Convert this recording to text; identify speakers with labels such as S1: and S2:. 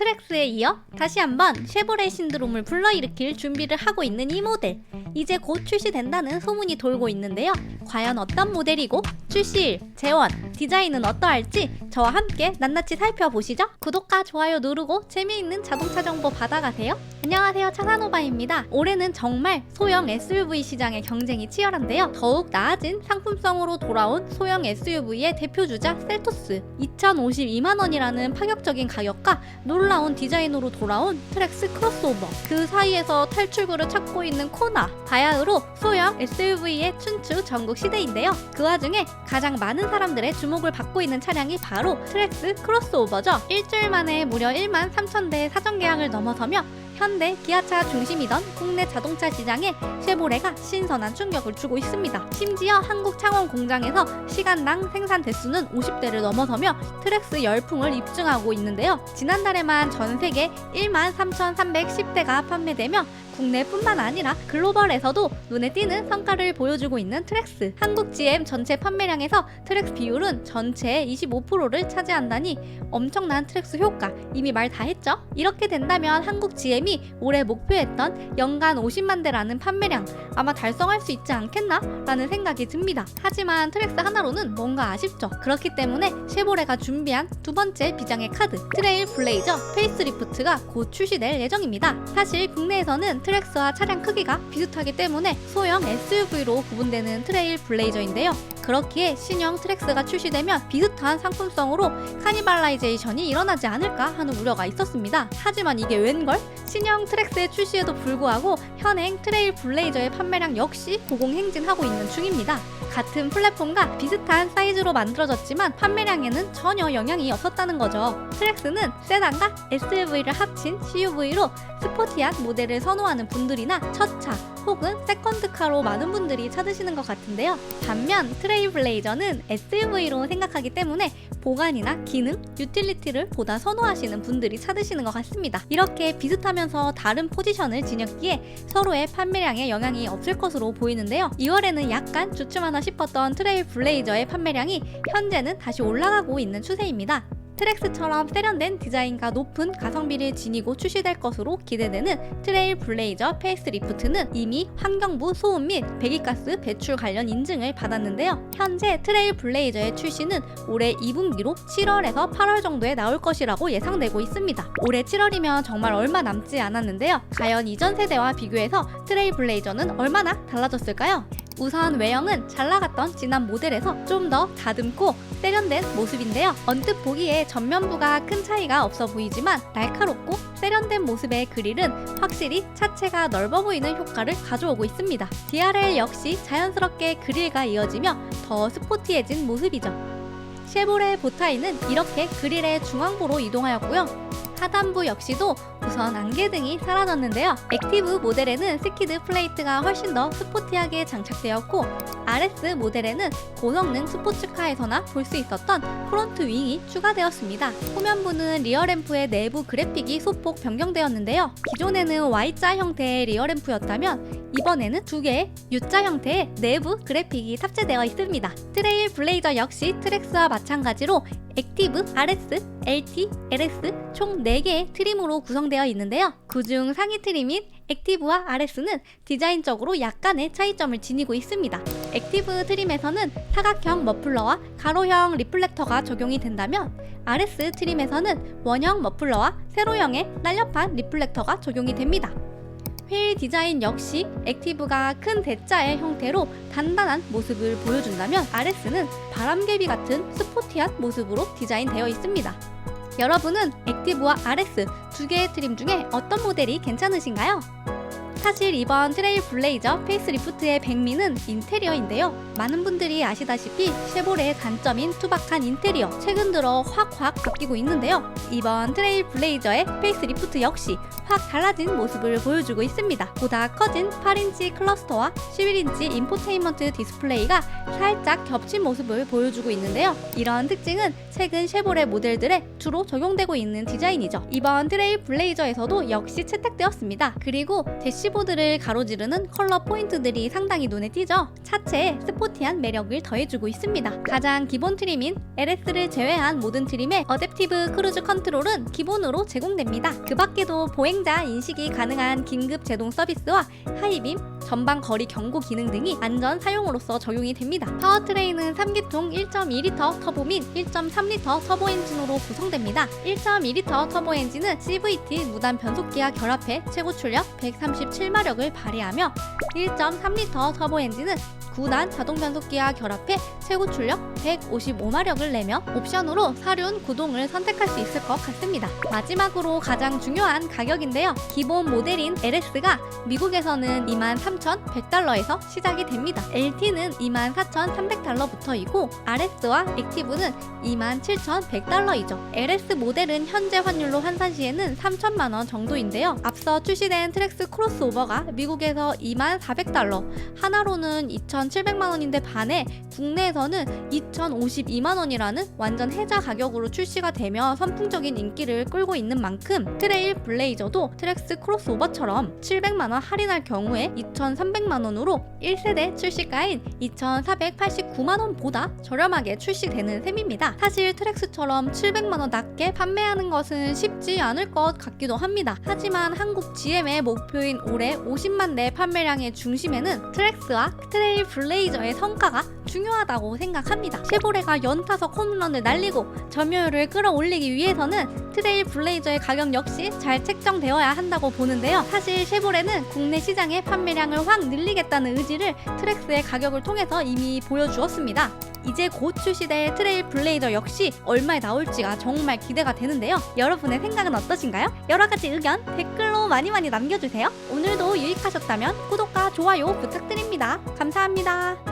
S1: 트렉스에 이어 다시 한번 쉐보레 신드롬을 불러일으킬 준비를 하고 있는 이 모델. 이제 곧 출시된다는 소문이 돌고 있는데요. 과연 어떤 모델이고 출시일, 재원, 디자인은 어떠할지 저와 함께 낱낱이 살펴보시죠. 구독과 좋아요 누르고 재미있는 자동차 정보 받아가세요. 안녕하세요 차산오바입니다. 올해는 정말 소형 SUV 시장의 경쟁이 치열한데요. 더욱 나아진 상품성으로 돌아온 소형 SUV의 대표주자 셀토스 2,052만 원이라는 파격적인 가격과 놀라운 디자인으로 돌아온 트렉스 크로스오버 그 사이에서 탈출구를 찾고 있는 코나 바야흐로 소형 SUV의 춘추 전국 시대인데요. 그 와중에 가장 많은 사람들의 주목을 받고 있는 차량이 바로 트렉스 크로스오버죠. 일주일 만에 무려 1만 3천 대의 사전 계약을 넘어서며 현대, 기아차 중심이던 국내 자동차 시장에 쉐보레가 신선한 충격을 주고 있습니다. 심지어 한국 창원 공장에서 시간당 생산 대수는 50대를 넘어서며 트렉스 열풍을 입증하고 있는데요. 지난달에만 전 세계 1만 3,310대가 판매되며 국내뿐만 아니라 글로벌에서도 눈에 띄는 성과를 보여주고 있는 트렉스. 한국 GM 전체 판매량에서 트렉스 비율은 전체의 25%를 차지한다니 엄청난 트렉스 효과 이미 말 다 했죠? 이렇게 된다면 한국 GM이 올해 목표했던 연간 50만 대라는 판매량 아마 달성할 수 있지 않겠나? 라는 생각이 듭니다. 하지만 트렉스 하나로는 뭔가 아쉽죠. 그렇기 때문에 쉐보레가 준비한 두 번째 비장의 카드 트레일 블레이저 페이스리프트가 곧 출시될 예정입니다. 사실 국내에서는 트렉스와 차량 크기가 비슷하기 때문에 소형 SUV로 구분되는 트레일 블레이저인데요. 그렇기에 신형 트렉스가 출시되면 비슷한 상품성으로 카니발라이제이션이 일어나지 않을까 하는 우려가 있었습니다. 하지만 이게 웬걸? 신형 트렉스의 출시에도 불구하고 현행 트레일 블레이저의 판매량 역시 고공행진하고 있는 중입니다. 같은 플랫폼과 비슷한 사이즈로 만들어졌지만 판매량에는 전혀 영향이 없었다는 거죠. 트렉스는 세단과 SUV를 합친 CUV로 스포티한 모델을 선호하는 분들이나 첫차 혹은 세컨드카로 많은 분들이 찾으시는 것 같은데요. 반면 트레일블레이저는 SUV로 생각하기 때문에 보관이나 기능, 유틸리티를 보다 선호하시는 분들이 찾으시는 것 같습니다. 이렇게 비슷하면서 다른 포지션을 지녔기에 서로의 판매량에 영향이 없을 것으로 보이는데요. 2월에는 약간 주춤하 나 싶었던 트레일 블레이저의 판매량이 현재는 다시 올라가고 있는 추세입니다. 트렉스처럼 세련된 디자인과 높은 가성비를 지니고 출시될 것으로 기대되는 트레일 블레이저 페이스리프트는 이미 환경부 소음 및 배기가스 배출 관련 인증을 받았는데요. 현재 트레일 블레이저의 출시는 올해 2분기로 7월에서 8월 정도에 나올 것이라고 예상되고 있습니다. 올해 7월이면 정말 얼마 남지 않았는데요. 과연 이전 세대와 비교해서 트레일 블레이저는 얼마나 달라졌을까요? 우선 외형은 잘 나갔던 지난 모델에서 좀 더 다듬고 세련된 모습인데요. 언뜻 보기에 전면부가 큰 차이가 없어 보이지만 날카롭고 세련된 모습의 그릴은 확실히 차체가 넓어 보이는 효과를 가져오고 있습니다. DRL 역시 자연스럽게 그릴과 이어지며 더 스포티해진 모습이죠. 쉐보레 보타이는 이렇게 그릴의 중앙부로 이동하였고요. 하단부 역시도 우선 안개 등이 사라졌는데요. 액티브 모델에는 스키드 플레이트가 훨씬 더 스포티하게 장착되었고 RS 모델에는 고성능 스포츠카에서나 볼 수 있었던 프론트 윙이 추가되었습니다. 후면부는 리어램프의 내부 그래픽이 소폭 변경되었는데요. 기존에는 Y자 형태의 리어램프였다면 이번에는 두 개의 U자 형태의 내부 그래픽이 탑재되어 있습니다. 트레일 블레이저 역시 트랙스와 마찬가지로 액티브, RS, LT, LS 총 4개의 트림으로 구성되어 있는데요. 그중 상위 트림인 액티브와 RS는 디자인적으로 약간의 차이점을 지니고 있습니다. 액티브 트림에서는 사각형 머플러와 가로형 리플렉터가 적용이 된다면 RS 트림에서는 원형 머플러와 세로형의 날렵한 리플렉터가 적용이 됩니다. 휠 디자인 역시 액티브가 큰 대자의 형태로 단단한 모습을 보여준다면 RS는 바람개비 같은 스포티한 모습으로 디자인되어 있습니다. 여러분은 액티브와 RS 두 개의 트림 중에 어떤 모델이 괜찮으신가요? 사실 이번 트레일 블레이저 페이스리프트의 백미는 인테리어인데요. 많은 분들이 아시다시피 쉐보레의 단점인 투박한 인테리어 최근 들어 확확 바뀌고 있는데요. 이번 트레일 블레이저의 페이스리프트 역시 확 달라진 모습을 보여주고 있습니다. 보다 커진 8인치 클러스터와 11인치 인포테인먼트 디스플레이가 살짝 겹친 모습을 보여주고 있는데요. 이런 특징은 최근 쉐보레 모델들에 주로 적용되고 있는 디자인이죠. 이번 트레일 블레이저에서도 역시 채택되었습니다. 그리고 대시 키보드를 가로지르는 컬러 포인트들이 상당히 눈에 띄죠. 차체에 스포티한 매력을 더해주고 있습니다. 가장 기본 트림인 LS를 제외한 모든 트림의 어댑티브 크루즈 컨트롤은 기본으로 제공됩니다. 그 밖에도 보행자 인식이 가능한 긴급 제동 서비스와 하이빔, 전방 거리 경고 기능 등이 안전 사용으로서 적용이 됩니다. 파워트레인은 3기통 1.2L 터보 및 1.3L 터보 엔진으로 구성됩니다. 1.2L 터보 엔진은 CVT 무단 변속기와 결합해 최고 출력 137마력을 발휘하며 1.3L 터보 엔진은 9단 자동 변속기와 결합해 최고 출력 155마력을 내며 옵션으로 사륜 구동을 선택할 수 있을 것 같습니다. 마지막으로 가장 중요한 가격인데요. 기본 모델인 LS가 미국에서는 23,100달러에서 시작이 됩니다. LT는 24,300달러부터이고 RS와 액티브는 27,100달러이죠. LS 모델은 현재 환율로 환산 시에는 3천만 원 정도인데요. 앞서 출시된 트랙스 크로스오버가 미국에서 2,400달러, 하나로는 2,700만 원인데 반해 국내에서는 2,052만 원이라는 완전 해자 가격으로 출시가 되며 선풍적인 인기를 끌고 있는 만큼 트레일 블레이저도 트랙스 크로스오버처럼 700만 원 할인할 경우에 2,300만 원으로 1세대 출시가인 2,489만 원보다 저렴하게 출시되는 셈입니다. 사실 트랙스처럼 700만 원 낮게 판매하는 것은 쉽지 않을 것 같기도 합니다. 하지만 한국 GM의 목표인 올해 50만 대 판매량의 중심에는 트랙스와 트레일 블레이저의 성과가 중요하다고 생각합니다. 쉐보레가 연타석 홈런을 날리고 점유율을 끌어올리기 위해서는 트레일 블레이저의 가격 역시 잘 책정되어야 한다고 보는데요. 사실 쉐보레는 국내 시장의 판매량 을 확 늘리겠다는 의지를 트랙스의 가격을 통해서 이미 보여주었습니다. 이제 곧 출시될 트레일 블레이저 역시 얼마에 나올지가 정말 기대가 되는데요. 여러분의 생각은 어떠신가요? 여러 가지 의견 댓글로 많이 많이 남겨주세요. 오늘도 유익하셨다면 구독과 좋아요 부탁드립니다. 감사합니다.